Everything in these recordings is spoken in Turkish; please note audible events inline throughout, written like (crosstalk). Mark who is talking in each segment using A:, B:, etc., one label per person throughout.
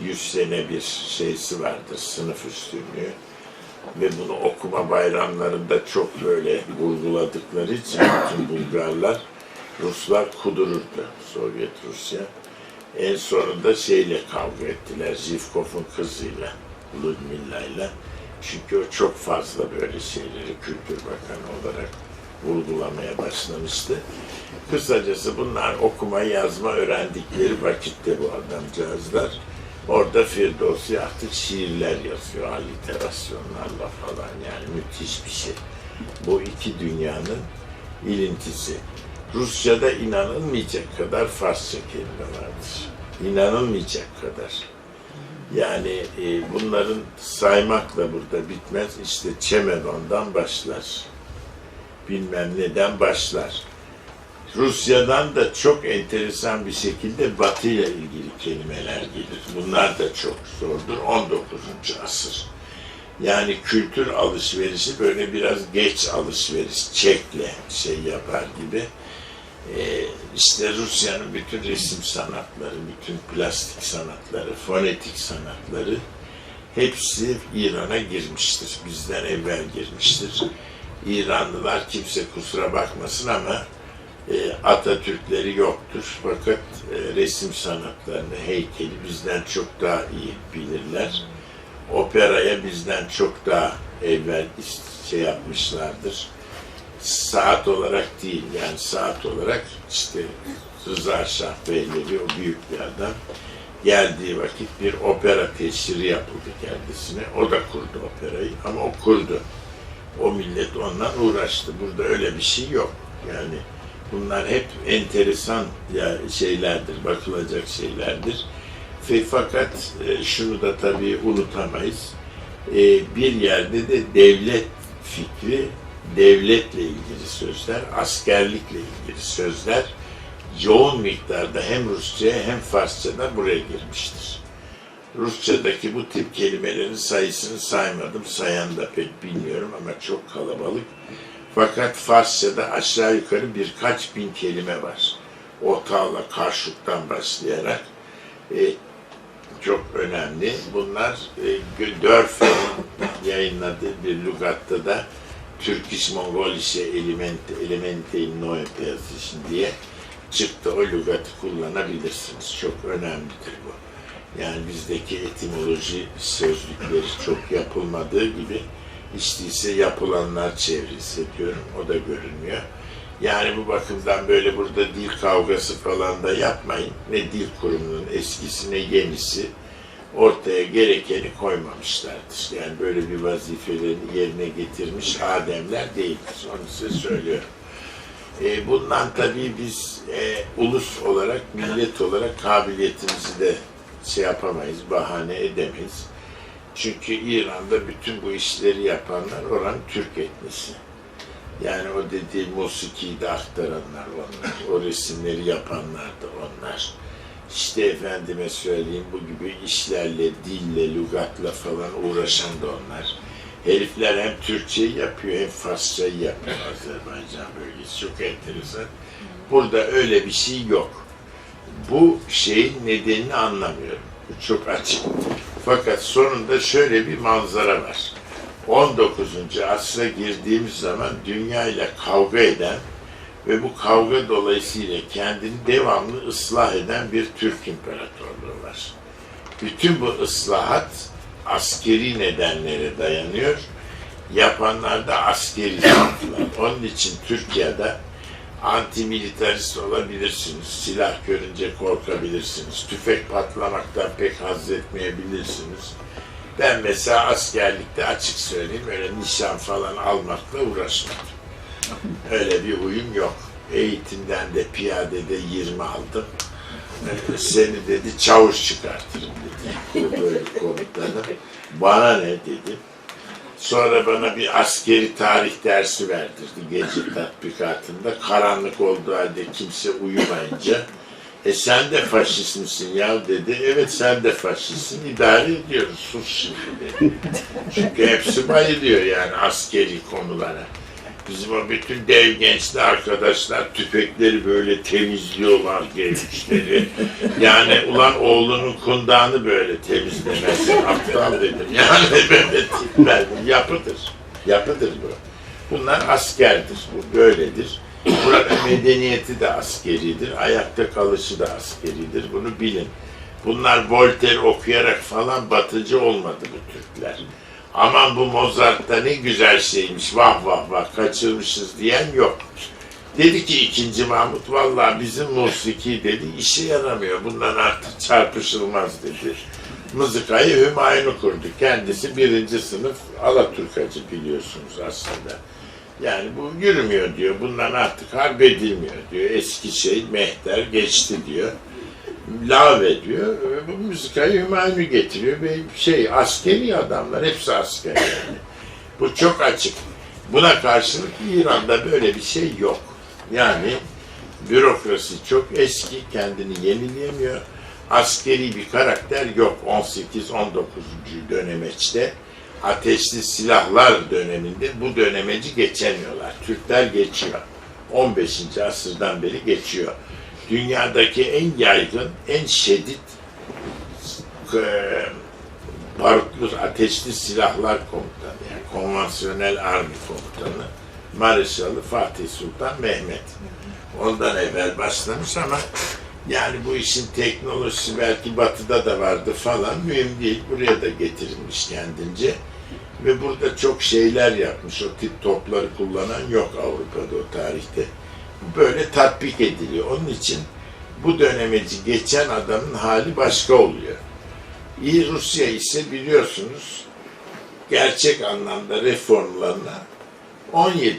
A: 100 sene bir şeysi vardır, sınıf üstünlüğü. Ve bunu okuma bayramlarında çok böyle vurguladıkları için bütün Bulgarlar, Ruslar kudururdu Sovyet Rusya. En sonunda şeyle kavga ettiler, Zivkov'un kızıyla, Ludmilla'yla. Çünkü o çok fazla böyle şeyleri Kültür Bakanı olarak vurgulamaya başlamıştı. Kısacası bunlar okuma yazma öğrendikleri vakitte bu adamcağızlar. Orada Firdevsi artık şiirler yazıyor, aliterasyonlarla falan yani müthiş bir şey. Bu iki dünyanın ilintisi. Rusça'da inanılmayacak kadar Farsça kelime vardır. İnanılmayacak kadar. Yani e, bunların saymakla burada bitmez. İşte Çemedon'dan başlar. Bilmem neden başlar. Rusya'dan da çok enteresan bir şekilde Batı ile ilgili kelimeler gelir. Bunlar da çok zordur. 19. asır. Yani kültür alışverişi böyle biraz geç alışveriş, çekle şey yapar gibi. Ee, işte Rusya'nın bütün resim sanatları, bütün plastik sanatları, fonetik sanatları hepsi İran'a girmiştir. Bizden evvel girmiştir. İranlılar kimse kusura bakmasın ama Atatürkleri yoktur. Fakat e, resim sanatlarını, heykeli bizden çok daha iyi bilirler. Operaya bizden çok daha evvel şey yapmışlardır. Saat olarak değil, yani saat olarak işte Rıza Şah Beyleri, o büyük bir adam, geldiği vakit bir opera teşhiri yapıldı kendisine. O da kurdu operayı ama o kurdu. O millet ondan uğraştı. Burada öyle bir şey yok. Yani bunlar hep enteresan şeylerdir, bakılacak şeylerdir. Fakat e, şunu da tabii unutamayız. E, bir yerde de devlet fikri, devletle ilgili sözler, askerlikle ilgili sözler yoğun miktarda hem Rusça'ya hem Farsça'da buraya girmiştir. Rusça'daki bu tip kelimelerin sayısını saymadım. Sayan da pek bilmiyorum ama çok kalabalık. Fakat Farsça'da aşağı yukarı birkaç bin kelime var. Otağla, karşılıktan başlayarak e, çok önemli. Bunlar e, Dörfer'in yayınladığı bir lügatta da Türkiş Mongolische Elemente, Elemente in diye çıktı. O lügatı kullanabilirsiniz. Çok önemlidir bu. Yani bizdeki etimoloji sözlükleri çok yapılmadığı gibi işte ise yapılanlar çevresi diyorum. O da görünmüyor. Yani bu bakımdan böyle burada dil kavgası falan da yapmayın. Ne dil kurumunun eskisi ne yenisi ortaya gerekeni koymamışlardır. Yani böyle bir vazifelerini yerine getirmiş ademler değildir. Onu size söylüyorum. E, bundan tabii biz e, ulus olarak, millet olarak kabiliyetimizi de şey yapamayız, bahane edemeyiz. Çünkü İran'da bütün bu işleri yapanlar oranın Türk etnisi. Yani o dediği musikiyi de aktaranlar onlar, o resimleri yapanlar da onlar. İşte efendime söyleyeyim bu gibi işlerle, dille, lügatla falan uğraşan da onlar. Herifler hem Türkçeyi yapıyor hem Farsçayı yapıyor Azerbaycan bölgesi. Çok enteresan. Burada öyle bir şey yok. Bu şeyin nedenini anlamıyorum. Bu çok açık. Fakat sonunda şöyle bir manzara var. 19. asra girdiğimiz zaman dünya ile kavga eden ve bu kavga dolayısıyla kendini devamlı ıslah eden bir Türk İmparatorluğu var. Bütün bu ıslahat askeri nedenlere dayanıyor. Yapanlar da askeri. Onun için Türkiye'de antimilitarist olabilirsiniz. Silah görünce korkabilirsiniz. Tüfek patlamaktan pek haz etmeyebilirsiniz. Ben mesela askerlikte açık söyleyeyim öyle nişan falan almakla uğraşmadım. Öyle bir huyum yok. Eğitimden de piyadede 20 aldım. Ee, Seni dedi çavuş çıkartırım dedi. Böyle komutanı. Bana ne dedim. Sonra bana bir askeri tarih dersi verdirdi gece tatbikatında. Karanlık olduğu halde kimse uyumayınca. E sen de faşist misin ya dedi. Evet sen de faşistsin. İdare ediyoruz. Sus şimdi dedi. Çünkü hepsi bayılıyor yani askeri konulara. Bizim o bütün dev gençli arkadaşlar tüfekleri böyle temizliyorlar gençleri. Yani ulan oğlunun kundağını böyle temizlemezsin aptal dedim. Yani (laughs) böyle tipler yapıdır. Yapıdır bu. Bunlar askerdir. Bu böyledir. Burada medeniyeti de askeridir. Ayakta kalışı da askeridir. Bunu bilin. Bunlar Voltaire okuyarak falan batıcı olmadı bu Türkler. Aman bu Mozart da ne güzel şeymiş, vah vah vah kaçırmışız diyen yok. Dedi ki ikinci Mahmut, vallahi bizim musiki dedi, işe yaramıyor, bundan artık çarpışılmaz dedi. Mızıkayı Hümayun'u kurdu. Kendisi birinci sınıf Alaturkacı biliyorsunuz aslında. Yani bu yürümüyor diyor, bundan artık harp edilmiyor diyor. Eski şey mehter geçti diyor lave diyor. Bu müzikayı Hümayun'u getiriyor ve şey askeri adamlar hepsi asker yani. Bu çok açık. Buna karşılık İran'da böyle bir şey yok. Yani bürokrasi çok eski, kendini yenileyemiyor. Askeri bir karakter yok 18-19. dönemeçte. Ateşli silahlar döneminde bu dönemeci geçemiyorlar. Türkler geçiyor. 15. asırdan beri geçiyor dünyadaki en yaygın, en şiddet e, barutlu ateşli silahlar komutanı, yani konvansiyonel army komutanı, Mareşalı Fatih Sultan Mehmet. Ondan evvel başlamış ama yani bu işin teknolojisi belki batıda da vardı falan mühim değil. Buraya da getirilmiş kendince. Ve burada çok şeyler yapmış. O tip topları kullanan yok Avrupa'da o tarihte böyle tatbik ediliyor. Onun için bu dönemeci geçen adamın hali başka oluyor. İyi Rusya ise biliyorsunuz gerçek anlamda reformlarına 17-18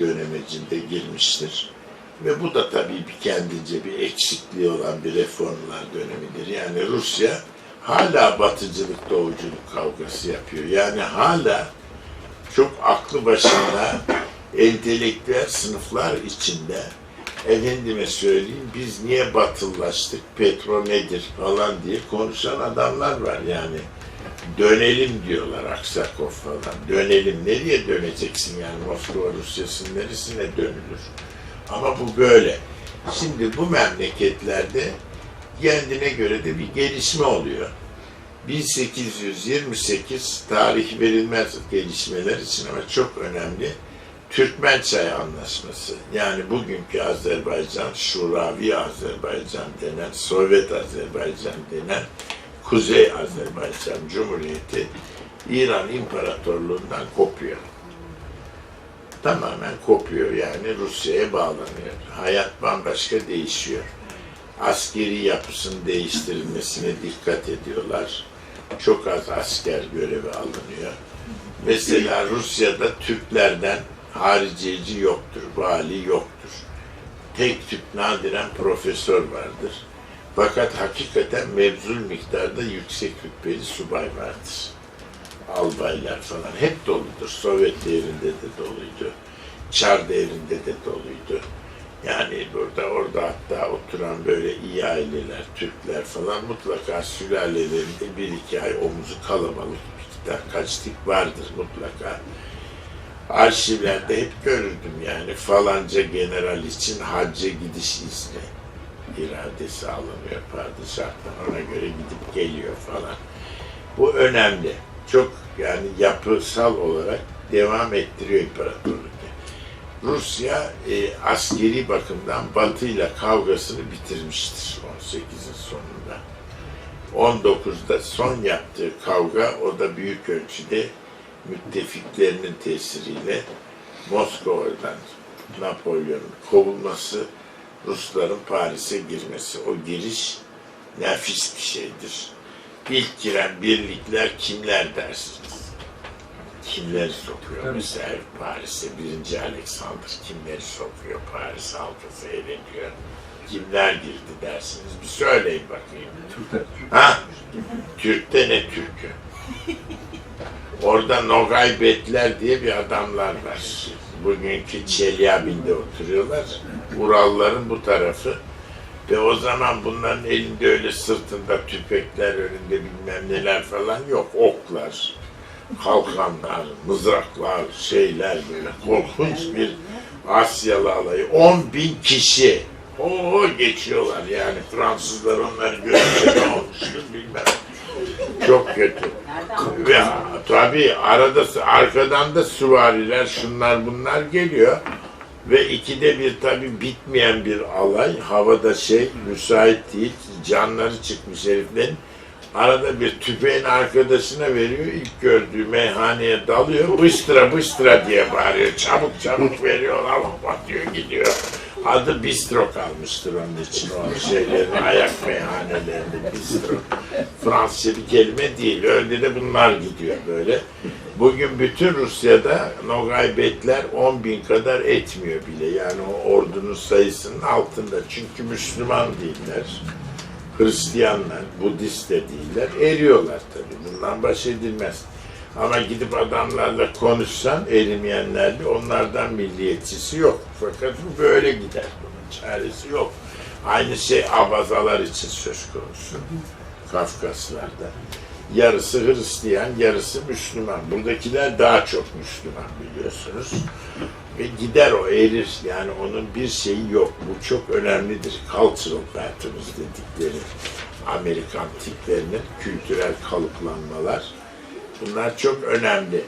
A: dönemecinde girmiştir. Ve bu da tabii bir kendince bir eksikliği olan bir reformlar dönemidir. Yani Rusya hala batıcılık doğuculuk kavgası yapıyor. Yani hala çok aklı başında entelektüel sınıflar içinde efendime söyleyeyim biz niye batılılaştık, petrol nedir falan diye konuşan adamlar var yani. Dönelim diyorlar Aksakov falan. Dönelim. Nereye döneceksin yani Moskova Rusya'sının neresine dönülür? Ama bu böyle. Şimdi bu memleketlerde kendine göre de bir gelişme oluyor. 1828 tarih verilmez gelişmeler için ama çok önemli. Türkmen Çay Anlaşması yani bugünkü Azerbaycan, Şuravi Azerbaycan denen, Sovyet Azerbaycan denen Kuzey Azerbaycan Cumhuriyeti İran İmparatorluğundan kopuyor. Tamamen kopuyor yani Rusya'ya bağlanıyor. Hayat bambaşka değişiyor. Askeri yapısının değiştirilmesine dikkat ediyorlar. Çok az asker görevi alınıyor. Mesela Rusya'da Türklerden hariciyeci yoktur, vali yoktur. Tek tip nadiren profesör vardır. Fakat hakikaten mevzul miktarda yüksek rütbeli subay vardır. Albaylar falan hep doludur. Sovyet devrinde de doluydu. Çar devrinde de doluydu. Yani burada orada hatta oturan böyle iyi aileler, Türkler falan mutlaka sülalelerinde bir iki ay omuzu kalabalık bir kitap kaç tip vardır mutlaka arşivlerde hep görürdüm yani falanca general için hacca gidiş izni iradesi alınıyor padişahtan ona göre gidip geliyor falan. Bu önemli. Çok yani yapısal olarak devam ettiriyor imparatorluk. Rusya e, askeri bakımdan Batı ile kavgasını bitirmiştir 18'in sonunda. 19'da son yaptığı kavga o da büyük ölçüde müttefiklerinin tesiriyle Moskova'dan Napolyon'un kovulması, Rusların Paris'e girmesi. O giriş nefis bir şeydir. İlk giren birlikler kimler dersiniz? Kimleri sokuyor
B: Tabii.
A: mesela Paris'e? Birinci Alexander kimleri sokuyor? Paris halkı seyrediyor. Kimler girdi dersiniz? Bir söyleyin bakayım.
B: Türkler.
A: Ha? Türk'te ne Türk'ü? (laughs) Orada Nogay Betler diye bir adamlar var. Bugünkü Çelyabin'de oturuyorlar. Uralların bu tarafı. Ve o zaman bunların elinde öyle sırtında tüfekler, önünde bilmem neler falan yok. Oklar. kalkanlar, mızraklar, şeyler böyle korkunç bir Asyalı alayı. 10 bin kişi. O geçiyorlar yani Fransızlar onları görünce ne olmuştur bilmem. Çok kötü. Ve tabii arada arkadan da süvariler şunlar bunlar geliyor. Ve ikide bir tabii bitmeyen bir alay. Havada şey müsait değil. Canları çıkmış heriflerin. Arada bir tüfeğin arkadaşına veriyor. İlk gördüğü meyhaneye dalıyor. Bıstıra bıstıra diye bağırıyor. Çabuk çabuk veriyor. Allah diyor gidiyor. Adı bistro kalmıştır onun için o şeylerin ayak meyhanelerinde bistro. Fransızca bir kelime değil. Öyle de bunlar gidiyor böyle. Bugün bütün Rusya'da Nogay Betler 10 bin kadar etmiyor bile. Yani o ordunun sayısının altında. Çünkü Müslüman değiller. Hristiyanlar, Budist de değiller. Eriyorlar tabii. Bundan baş edilmez. Ama gidip adamlarla konuşsan erimeyenlerle onlardan milliyetçisi yok. Fakat bu böyle gider. Bunun çaresi yok. Aynı şey abazalar için söz konusu. Kafkaslarda. Yarısı Hristiyan, yarısı Müslüman. Buradakiler daha çok Müslüman biliyorsunuz. Ve gider o erir. Yani onun bir şeyi yok. Bu çok önemlidir. Cultural patterns dedikleri Amerikan tiplerinin kültürel kalıplanmalar. Bunlar çok önemli.